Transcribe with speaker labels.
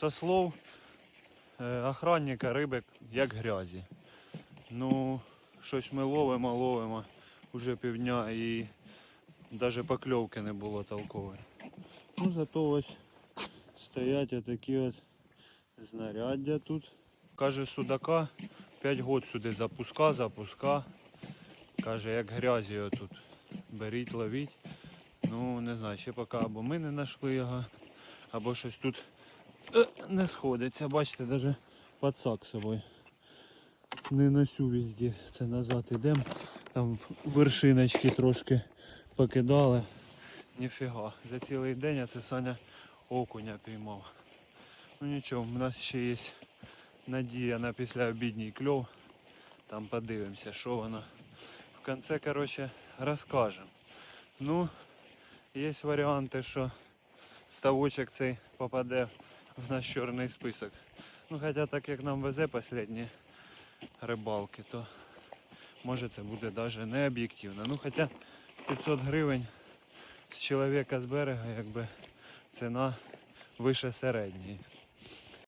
Speaker 1: со слов е, охранника риби як грязі. Ну, щось ми ловимо, ловимо уже півдня і навіть покльовки не було толкової. Ну, зато ось стоять отакі от знаряддя тут. Каже, судака 5 год сюди запуска, запуска. Каже, як грязі отут. Беріть, ловіть. Ну, не знаю, ще поки або ми не знайшли його, або щось тут не сходиться. Бачите, навіть пацак собою. Не носю везде. Це назад йдемо. Там в- вершиночки трошки покидали. Ніфіга. За цілий день а це Саня окуня піймав. Ну нічого, у нас ще є надія на післяобідній кльов. Там подивимося, що воно. В кінці, коротше, розкажемо. Ну, є варіанти, що ставочок цей попаде в наш чорний список. Ну, хоча так як нам везе останні рибалки, то може це буде навіть не об'єктивно. Ну хоча 500 гривень з чоловіка з берега, якби ціна вище середньої.